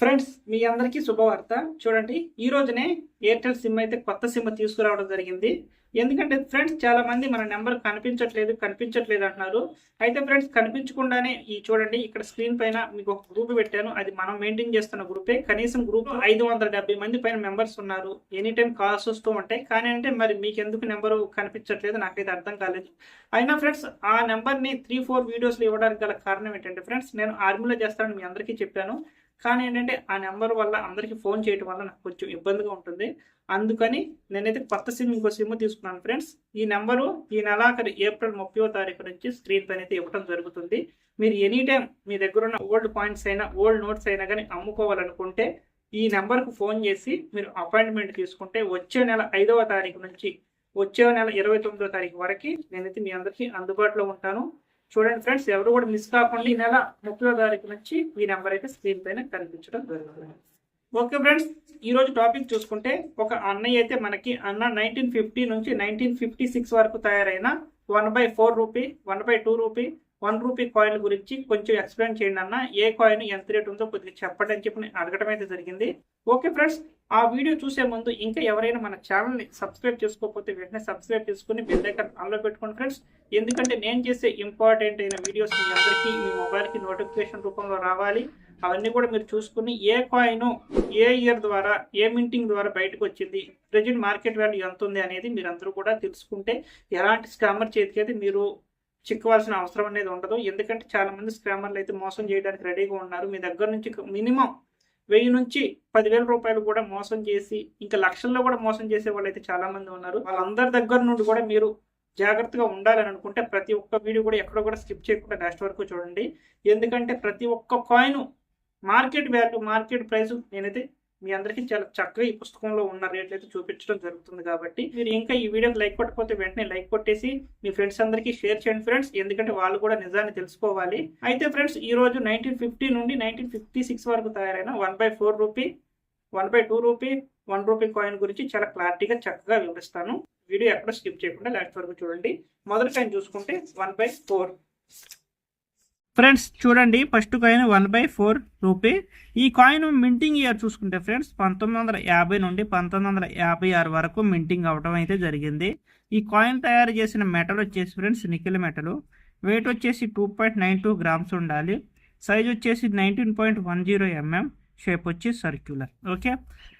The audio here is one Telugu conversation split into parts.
ఫ్రెండ్స్ మీ అందరికీ శుభవార్త. చూడండి ఈ రోజునే ఎయిర్టెల్ సిమ్ అయితే కొత్త సిమ్ తీసుకురావడం జరిగింది. ఎందుకంటే ఫ్రెండ్స్ చాలా మంది మన నెంబర్ కనిపించట్లేదు కనిపించట్లేదు అంటున్నారు. అయితే ఫ్రెండ్స్ కనిపించకుండానే ఈ చూడండి ఇక్కడ స్క్రీన్ పైన మీకు ఒక గ్రూప్ పెట్టాను. అది మనం మెయింటైన్ చేస్తున్న గ్రూపే కనీసం గ్రూప్ ఐదు వందల డెబ్బై మంది పైన మెంబర్స్ ఉన్నారు. ఎనీ టైం కాల్స్ వస్తూ ఉంటాయి. కానీ అంటే మరి మీకు ఎందుకు నెంబరు కనిపించట్లేదు? నాకైతే అర్థం కాలేదు. అయినా ఫ్రెండ్స్ ఆ నెంబర్ని త్రీ ఫోర్ వీడియోస్లో ఇవ్వడానికి గల కారణం ఏంటంటే ఫ్రెండ్స్ నేను ఆర్మీలో చేస్తానని మీ అందరికీ చెప్పాను. కానీ ఏంటంటే ఆ నెంబర్ వల్ల అందరికీ ఫోన్ చేయడం వల్ల నాకు కొంచెం ఇబ్బందిగా ఉంటుంది. అందుకని నేనైతే కొత్త సిమ్ ఇంకో సిమ్ తీసుకున్నాను ఫ్రెండ్స్. ఈ నెంబరు ఈ నెలాఖరు ఏప్రిల్ ముప్పై తారీఖు నుంచి స్క్రీన్ పైన అయితే ఇవ్వడం జరుగుతుంది. మీరు ఎనీ టైం మీ దగ్గర ఉన్న ఓల్డ్ పాయింట్స్ అయినా ఓల్డ్ నోట్స్ అయినా కానీ అమ్ముకోవాలనుకుంటే ఈ నెంబర్కు ఫోన్ చేసి మీరు అపాయింట్మెంట్ తీసుకుంటే వచ్చే నెల ఐదవ తారీఖు నుంచి వచ్చే నెల ఇరవై తొమ్మిదో తారీఖు వరకు నేనైతే మీ అందరికీ అందుబాటులో ఉంటాను. చూడండి ఫ్రెండ్స్ ఎవరు కూడా మిస్ కాకుండా ఈ నెల ముప్పై తారీఖు నుంచి ఈ నెంబర్ అయితే స్క్రీన్ పైన కనిపించడం జరుగుతుంది. ఓకే ఫ్రెండ్స్ ఈ రోజు టాపిక్ చూసుకుంటే ఒక అన్నయ్య అయితే మనకి అన్న నైన్టీన్ ఫిఫ్టీ నుంచి నైన్టీన్ ఫిఫ్టీ సిక్స్ వరకు తయారైన one by four rupee one by two rupee one rupee coin గురించి కొంచెం ఎక్స్ప్లెయిన్ చేయండి అన్న. ఏ కాయిన్ ఎంత రేట్ ఉందో కొద్దిగా చెప్పండి అని చెప్పి నేను అడగడం అయితే జరిగింది. ఓకే ఫ్రెండ్స్ ఆ వీడియో చూసే ముందు ఇంకా ఎవరైనా మన ఛానల్ని సబ్స్క్రైబ్ చేసుకోకపోతే వెంటనే సబ్స్క్రైబ్ చేసుకుని బెల్ ఐకాన్ ఆన్లో పెట్టుకోండి ఫ్రెండ్స్. ఎందుకంటే నేను చేసే ఇంపార్టెంట్ అయిన వీడియోస్ మీ అందరికీ మీ మొబైల్కి నోటిఫికేషన్ రూపంలో రావాలి. అవన్నీ కూడా మీరు చూసుకుని ఏ కాయిన్ ఏ ఇయర్ ద్వారా ఏ మింటింగ్ ద్వారా బయటకు వచ్చింది ప్రజెంట్ మార్కెట్ వాల్యూ ఎంత ఉంది అనేది మీరు అందరూ కూడా తెలుసుకుంటే ఎలాంటి స్కామర్ చేతికి అయితే మీరు చిక్కువాల్సిన అవసరం అనేది ఉండదు. ఎందుకంటే చాలామంది స్కామర్లు అయితే మోసం చేయడానికి రెడీగా ఉన్నారు. మీ దగ్గర నుంచి మినిమం వెయ్యి నుంచి పదివేల రూపాయలు కూడా మోసం చేసి ఇంకా లక్షల్లో కూడా మోసం చేసే వాళ్ళు అయితే చాలామంది ఉన్నారు. వాళ్ళందరి దగ్గర నుండి కూడా మీరు జాగ్రత్తగా ఉండాలని అనుకుంటే ప్రతి ఒక్క వీడియో కూడా ఎక్కడ కూడా స్కిప్ చేయకుండా లాస్ట్ వరకు చూడండి. ఎందుకంటే ప్రతి ఒక్క coin market value market price నేనైతే మీ అందరికీ చాలా చక్కగా ఈ పుస్తకంలో ఉన్న రేట్లు అయితే చూపించడం జరుగుతుంది కాబట్టి మీరు ఇంకా ఈ వీడియోకి లైక్ కొట్టకపోతే వెంటనే లైక్ కొట్టేసి మీ ఫ్రెండ్స్ అందరికీ షేర్ చేయండి ఫ్రెండ్స్. ఎందుకంటే వాళ్ళు కూడా నిజాన్ని తెలుసుకోవాలి. అయితే ఫ్రెండ్స్ ఈ రోజు నైన్టీన్ ఫిఫ్టీ నుండి నైన్టీన్ ఫిఫ్టీ సిక్స్ వరకు తయారైన one by four rupee one by two rupee one rupee coin గురించి చాలా క్లారిటీగా చక్కగా వివరిస్తాను. వీడియో ఎక్కడ స్కిప్ చేయకుండా లాస్ట్ వరకు చూడండి. మొదటి కాయిన్ చూసుకుంటే వన్ బై ఫోర్ ఫ్రెండ్స్ చూడండి first coin one by four rupee. ఈ కాయిన్ మింటింగ్ ఇయర్ చూసుకుంటే ఫ్రెండ్స్ పంతొమ్మిది వందల యాభై నుండి పంతొమ్మిది వందల యాభై ఆరు వరకు మింటింగ్ అవడం అయితే జరిగింది. ఈ కాయిన్ తయారు చేసిన మెటల్ వచ్చేసి ఫ్రెండ్స్ నికిల్ మెటల్ వెయిట్ వచ్చేసి two point nine two grams ఉండాలి. సైజ్ వచ్చేసి nineteen point one zero mm shape వచ్చి సర్క్యులర్ ఓకే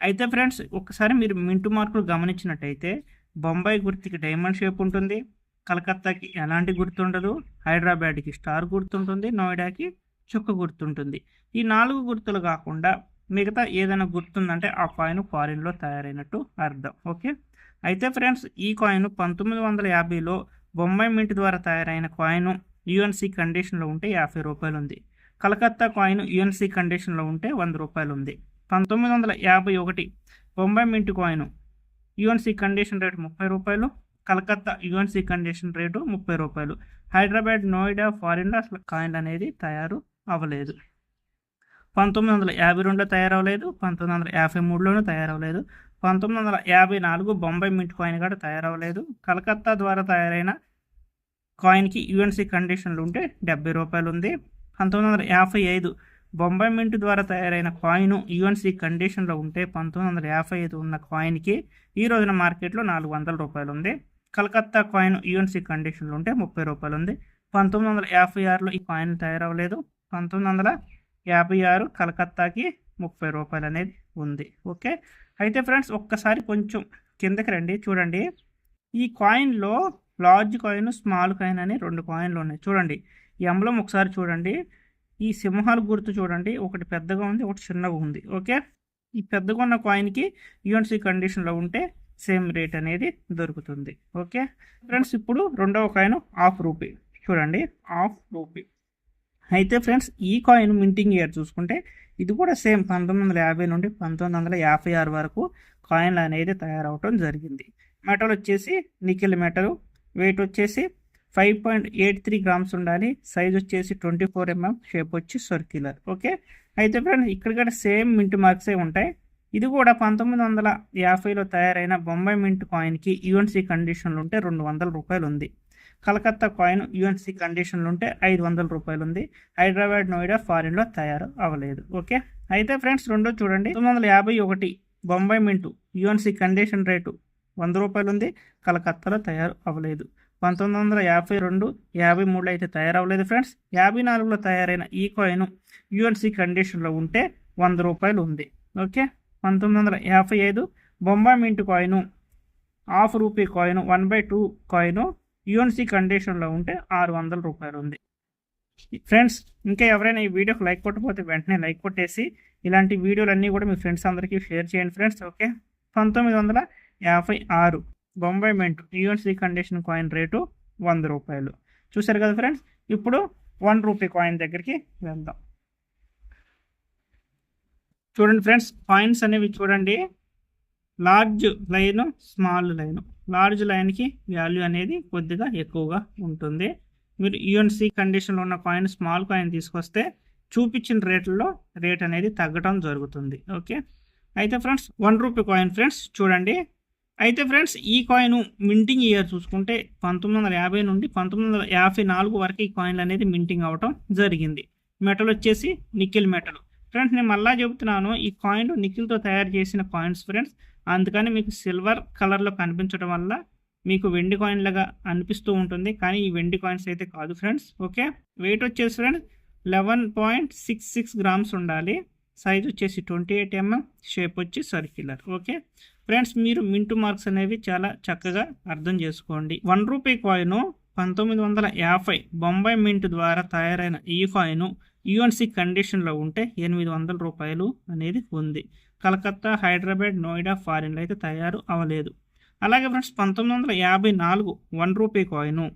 అయితే ఫ్రెండ్స్ ఒకసారి మీరు మింటు మార్కులు గమనించినట్టయితే బొంబాయి గుర్తుకి డైమండ్ షేప్ ఉంటుంది. కలకత్తాకి ఎలాంటి గుర్తుండదు హైదరాబాద్కి స్టార్ గుర్తుంటుంది నోయిడాకి చుక్క గుర్తుంటుంది. ఈ నాలుగు గుర్తులు కాకుండా మిగతా ఏదైనా గుర్తుందంటే ఆ కాయిన్ ఫారిన్లో తయారైనట్టు అర్థం. ఓకే? అయితే ఫ్రెండ్స్ ఈ కాయిన్ పంతొమ్మిది వందల యాభైలో బొంబాయి మింట్ ద్వారా తయారైన కాయిన్ యుఎన్సి కండిషన్లో ఉంటే యాభై రూపాయలు ఉంది కలకత్తా కాయిన్ యుఎన్సి కండిషన్లో ఉంటే వంద రూపాయలు ఉంది పంతొమ్మిది వందల యాభై ఒకటి Bombay mint coin UNC condition rate ముప్పై రూపాయలు కలకత్తా యుఎన్సి కండిషన్ రేటు ముప్పై రూపాయలు. హైదరాబాద్ నోయిడా ఫారిన్లో అసలు కాయిన్ అనేది తయారు అవ్వలేదు. పంతొమ్మిది వందల యాభై రెండులో తయారవ్వలేదు పంతొమ్మిది వందల యాభై మూడులోనూ తయారవ్వలేదు పంతొమ్మిది వందల యాభై నాలుగు బొంబాయి మింట్ కాయిన్ కూడా తయారవ్వలేదు. కలకత్తా ద్వారా తయారైన కాయిన్కి యుఎన్సీ కండిషన్లు ఉంటే డెబ్బై రూపాయలు ఉంది పంతొమ్మిది వందల యాభై ఐదు బొంబాయి మింట్ ద్వారా తయారైన కాయిన్ యుఎన్సీ కండిషన్లో ఉంటే పంతొమ్మిది వందల యాభై ఐదు ఉన్న కాయిన్కి ఈ రోజున మార్కెట్లో నాలుగు వందల రూపాయలు ఉంది కలకత్తా కాయిన్ యూఎన్సీ కండిషన్లో ఉంటే ముప్పై రూపాయలు ఉంది. పంతొమ్మిది వందల యాభై ఆరులో ఈ కాయిన్ తయారవ్వలేదు. పంతొమ్మిది వందల యాభై ఆరు కలకత్తాకి ముప్పై రూపాయలు అనేది ఉంది. ఓకే? అయితే ఫ్రెండ్స్ ఒక్కసారి కొంచెం కిందకి రండి. చూడండి. ఈ కాయిన్లో లార్జ్ కాయిన్ స్మాల్ కాయిన్ అని రెండు కాయిన్లు ఉన్నాయి. చూడండి. ఎంబలం ఒకసారి చూడండి. ఈ సింహాలు గుర్తు చూడండి. ఒకటి పెద్దగా ఉంది ఒకటి చిన్నగా ఉంది. ఓకే? ఈ పెద్దగా ఉన్న కాయిన్కి యూఎన్సీ కండిషన్లో ఉంటే సేమ్ రేట్ అనేది దొరుకుతుంది. ఓకే? ఫ్రెండ్స్ ఇప్పుడు రెండవ కాయిన్ హాఫ్ రూపీ. చూడండి హాఫ్ రూపీ. అయితే ఫ్రెండ్స్ ఈ కాయిన్ మింటింగ్ ఇయర్ చూసుకుంటే ఇది కూడా సేమ్ పంతొమ్మిది వందల యాభై నుండి పంతొమ్మిది వందల యాభై ఆరు వరకు కాయిన్లు అనేది తయారవటం జరిగింది. మెటల్ వచ్చేసి నికెల్ మెటల్. వెయిట్ వచ్చేసి five point eight three grams ఉండాలి. సైజ్ వచ్చేసి ట్వంటీ ఫోర్ ఎంఎం. షేప్ వచ్చి సర్క్యులర్. ఓకే? అయితే ఫ్రెండ్స్ ఇక్కడ కూడా సేమ్ మింట్ మార్క్సే ఉంటాయి. ఇది కూడా పంతొమ్మిది వందల యాభైలో తయారైన బొంబాయి మింట్ కాయిన్కి యుఎన్సీ కండిషన్లు ఉంటే రెండు వందల రూపాయలు ఉంది కలకత్తా కాయిన్ యుఎన్సీ కండిషన్లు ఉంటే ఐదు వందల రూపాయలు ఉంది హైదరాబాద్ నోయిడా ఫారిన్లో తయారు అవ్వలేదు. ఓకే? అయితే ఫ్రెండ్స్ రెండో చూడండి. తొమ్మిది వందల యాభై ఒకటి Bombay mint UNC condition rate వంద రూపాయలు ఉంది కలకత్తాలో తయారు అవ్వలేదు. పంతొమ్మిది వందల యాభై రెండు యాభై మూడులో అయితే తయారవ్వలేదు ఫ్రెండ్స్. యాభై నాలుగులో తయారైన ఈ కాయిన్ యుఎన్సీ కండిషన్లో ఉంటే వంద రూపాయలు ఉంది ఓకే? పంతొమ్మిది వందల యాభై ఐదు Bombay mint coin half rupee coin one by two coin UNC కండిషన్లో ఉంటే ఆరు వందల రూపాయలు ఉంది. ఫ్రెండ్స్ ఇంకా ఎవరైనా ఈ వీడియోకి లైక్ కొట్టకపోతే వెంటనే లైక్ కొట్టేసి ఇలాంటి వీడియోలు అన్నీ కూడా మీ ఫ్రెండ్స్ అందరికీ షేర్ చేయండి ఫ్రెండ్స్ ఓకే? పంతొమ్మిది వందల యాభై ఆరు Bombay mint UNC condition coin rate వంద రూపాయలు. చూసారు కదా ఫ్రెండ్స్? ఇప్పుడు వన్ రూపీ కాయిన్ దగ్గరికి వెళ్దాం. చూడండి ఫ్రెండ్స్ కాయిన్స్ అనేవి చూడండి. Large line small line. Large లైన్కి వాల్యూ అనేది కొద్దిగా ఎక్కువగా ఉంటుంది. మీరు యూఎన్సీ కండిషన్లో ఉన్న కాయిన్ స్మాల్ కాయిన్ తీసుకొస్తే చూపించిన రేట్లలో రేట్ అనేది తగ్గడం జరుగుతుంది. ఓకే? అయితే friends one rupee coin friends చూడండి. అయితే ఫ్రెండ్స్ ఈ కాయిన్ మింటింగ్ ఇయర్ చూసుకుంటే పంతొమ్మిది వందల యాభై నుండి పంతొమ్మిది వందల యాభై నాలుగు వరకు ఈ కాయిన్లు అనేది మింటింగ్ అవ్వటం జరిగింది. మెటల్ వచ్చేసి నికిల్ మెటల్. ఫ్రెండ్స్ నేను మళ్ళా చెబుతున్నాను ఈ కాయిన్ నికిల్తో తయారు చేసిన కాయిన్స్ ఫ్రెండ్స్ అందుకని మీకు సిల్వర్ కలర్లో కనిపించడం వల్ల మీకు వెండి కాయిన్ లాగా అనిపిస్తూ ఉంటుంది. కానీ ఈ వెండి కాయిన్స్ అయితే కాదు ఫ్రెండ్స్ ఓకే వెయిట్ వచ్చేసి friends eleven point six six grams ఉండాలి. సైజ్ వచ్చేసి ట్వంటీ ఎయిట్ ఎంఎం షేప్ వచ్చి సర్క్యులర్ ఓకే ఫ్రెండ్స్ మీరు మింటు మార్క్స్ అనేవి చాలా చక్కగా అర్థం చేసుకోండి. వన్ రూపీ కాయిన్ పంతొమ్మిది వందల యాభై బొంబాయి మింట్ ద్వారా తయారైన ఈ కాయిన్ యుఎన్సి కండిషన్లో ఉంటే ఎనిమిది వందల రూపాయలు అనేది ఉంది. కలకత్తా హైదరాబాద్ నోయిడా ఫారిన్లో అయితే తయారు అవ్వలేదు. అలాగే ఫ్రెండ్స్ పంతొమ్మిది వందల యాభై నాలుగు one rupee coin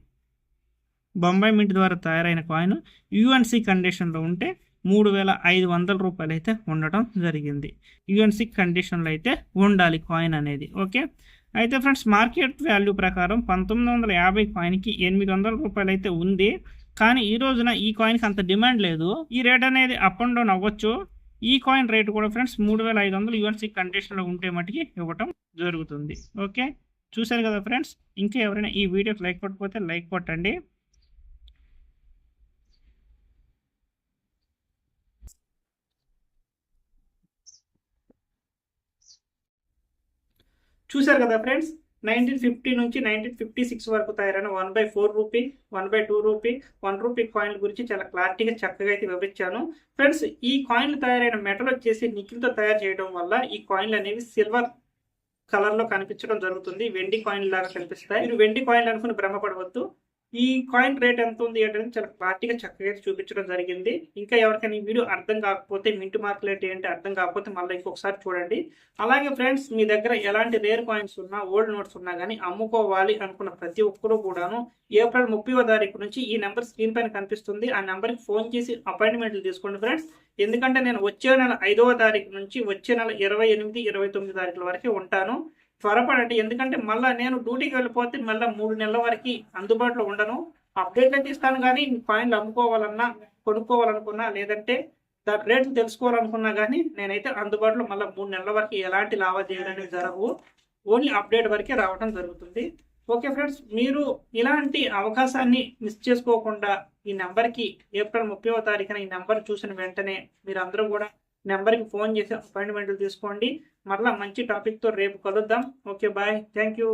Bombay mint ద్వారా తయారైన కాయిన్ యుఎన్సి కండిషన్లో ఉంటే మూడు వేల ఐదు వందల రూపాయలు అయితే ఉండటం జరిగింది. యుఎన్సి కండిషన్లో అయితే ఉండాలి కాయిన్ అనేది ఓకే? అయితే ఫ్రెండ్స్ మార్కెట్ వాల్యూ ప్రకారం పంతొమ్మిది వందల యాభై కాయిన్కి ఎనిమిది వందల రూపాయలు అయితే ఉంది. కానీ ఈ రోజున ఈ కాయిన్కి అంత డిమాండ్ లేదు. ఈ రేట్ అనేది అప్ అండ్ డౌన్ అవ్వచ్చు. ఈ కాయిన్ రేట్ కూడా ఫ్రెండ్స్ మూడు వేల ఐదు వందలు యూఎన్సీ కండిషన్లో ఉంటే మటుకి ఇవ్వటం జరుగుతుంది. ఓకే చూశారు కదా ఫ్రెండ్స్ ఇంకా ఎవరైనా ఈ వీడియోకి లైక్ కొట్టకపోతే లైక్ కొట్టండి. చూశారు కదా ఫ్రెండ్స్ నైన్టీన్ ఫిఫ్టీ నుంచి నైన్టీన్ ఫిఫ్టీ సిక్స్ వరకు తయారైన one by four rupee one by two rupee one rupee కాయిన్ల గురించి చాలా క్లారిటీగా చక్కగా అయితే వివరించాను. ఫ్రెండ్స్ ఈ కాయిన్లు తయారైన మెటల్ వచ్చేసి నిఖిల్తో తయారు చేయడం వల్ల ఈ కాయిన్లు అనేవి సిల్వర్ కలర్లో కనిపించడం జరుగుతుంది. వెండి కాయిన్ లాగా కనిపిస్తాయి. మీరు వెండి కాయిన్లు అనుకుని భ్రమపడవద్దు. ఈ కాయిన్ రేట్ ఎంత ఉంది అంటే చాలా క్లారిటీగా చక్కగా చూపించడం జరిగింది. ఇంకా ఎవరికైనా ఈ వీడియో అర్థం కాకపోతే మింట్ మార్కెట్ ఏంటి అర్థం కాకపోతే మళ్ళీ ఇంకొకసారి చూడండి. అలాగే ఫ్రెండ్స్ మీ దగ్గర ఎలాంటి రేర్ కాయిన్స్ ఉన్నా ఓల్డ్ నోట్స్ ఉన్నా కానీ అమ్ముకోవాలి అనుకున్న ప్రతి ఒక్కరూ కూడాను ఏప్రిల్ ముప్పై తారీఖు నుంచి ఈ నెంబర్ స్క్రీన్ పైన కనిపిస్తుంది. ఆ నెంబర్కి ఫోన్ చేసి అపాయింట్మెంట్లు తీసుకోండి ఫ్రెండ్స్ ఎందుకంటే నేను వచ్చే నెల ఐదవ తారీఖు నుంచి వచ్చే నెల ఇరవై ఎనిమిది ఇరవై తొమ్మిది తారీఖుల వరకే ఉంటాను. త్వరపడండి. ఎందుకంటే మళ్ళీ నేను డ్యూటీకి వెళ్ళిపోతే మళ్ళీ మూడు నెలల వరకు అందుబాటులో ఉండను. అప్డేట్ అయితే ఇస్తాను కానీ కాయిన్లు అమ్ముకోవాలన్నా కొనుక్కోవాలనుకున్నా లేదంటే దాని రేట్లు తెలుసుకోవాలనుకున్నా కానీ నేనైతే అందుబాటులో మళ్ళీ మూడు నెలల వరకు ఎలాంటి లావాదేవీలు అనేవి జరగవు. ఓన్లీ అప్డేట్ వరకే రావడం జరుగుతుంది. ఓకే ఫ్రెండ్స్ మీరు ఇలాంటి అవకాశాన్ని మిస్ చేసుకోకుండా ఈ నెంబర్కి ఏప్రిల్ ముప్పైవ తారీఖున ఈ నెంబర్ చూసిన వెంటనే మీరు అందరూ కూడా నెంబర్కి ఫోన్ చేసి అపాయింట్మెంట్లు తీసుకోండి. మరలా మంచి టాపిక్తో రేపు కలుద్దాం. Okay bye. Thank you.